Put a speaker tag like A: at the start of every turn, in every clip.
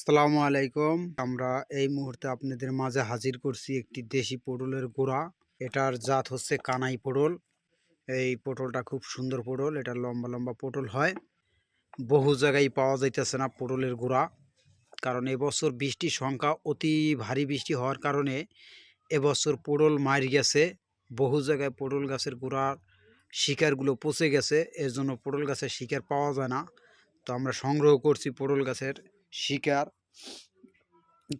A: আসসালামু আলাইকুম। আমরা এই মুহূর্তে আপনাদের মাঝে হাজির করছি একটি দেশি পটলের গোড়া। এটার জাত হচ্ছে কানাই পটল। এই পটলটা খুব সুন্দর পটল। এটা লম্বা লম্বা পটল হয়। বহু জায়গায় পাওয়া যাইতেছে না পটলের গোড়া। কারণ এবছর বৃষ্টির সংখ্যা অতি ভারী বৃষ্টি হওয়ার কারণে এবছর পটল মার গেছে। বহু জায়গায় পটল গাছের গোড়ার শিকারগুলো পচে গেছে। এর জন্য পটল গাছের শিকার পাওয়া যায় না। তো আমরা সংগ্রহ করছি পটল গাছের শিকার।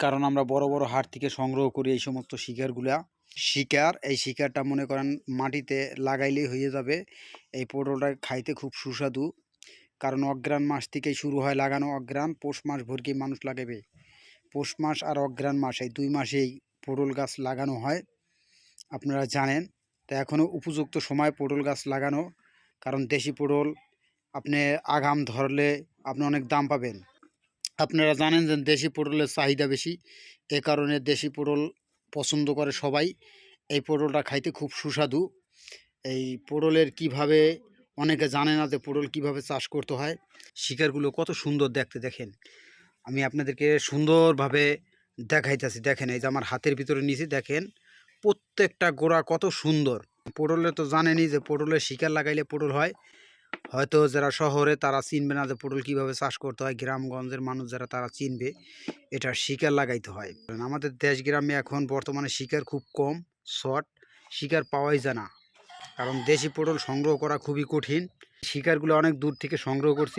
A: কারণ আমরা বড় বড় হাট থেকে সংগ্রহ করি এই সমস্ত শিকারগুলা। শিকার, এই শিকারটা মনে করেন মাটিতে লাগাইলেই হয়ে যাবে। এই পটলটা খাইতে খুব সুস্বাদু। কারণ অগ্রাণ মাস থেকেই শুরু হয় লাগানো অগ্রাণ পৌষ মাস ভর্তি মানুষ লাগাবে। পৌষ মাস আর অগ্রাণ মাস, এই দুই মাসেই পটল গাছ লাগানো হয়। আপনারা জানেন, তা এখনও উপযুক্ত সময় পটল গাছ লাগানো। কারণ দেশি পটল আপনি আগাম ধরলে আপনি অনেক দাম পাবেন। আপনারা জানেন যে দেশি পটলের চাহিদা বেশি। এ কারণে দেশি পটল পছন্দ করে সবাই। এই পটলটা খাইতে খুব সুস্বাদু। এই পটলের কীভাবে, অনেকে জানে না যে পটল কীভাবে চাষ করতে হয়। শিকারগুলো কত সুন্দর দেখতে দেখেন। আমি আপনাদেরকে সুন্দরভাবে দেখাইতেছি। দেখেন, এই যে আমার হাতের ভিতরে নিচে দেখেন, প্রত্যেকটা গোড়া কত সুন্দর। পটলে তো জানেনই যে পটলের শিকার লাগাইলে পটল হয়। হয়তো যারা শহরে তারা চিনবে না যে পটল কীভাবে চাষ করতে হয়, গ্রামগঞ্জের মানুষ যারা তারা চিনবে এটা শিকার লাগাইতে হয়। কারণ আমাদের দেশ গ্রামে এখন বর্তমানে শিকার খুব কম, শর্ট, শিকার পাওয়াই যায় না। কারণ দেশি পটল সংগ্রহ করা খুবই কঠিন। শিকারগুলো অনেক দূর থেকে সংগ্রহ করছি।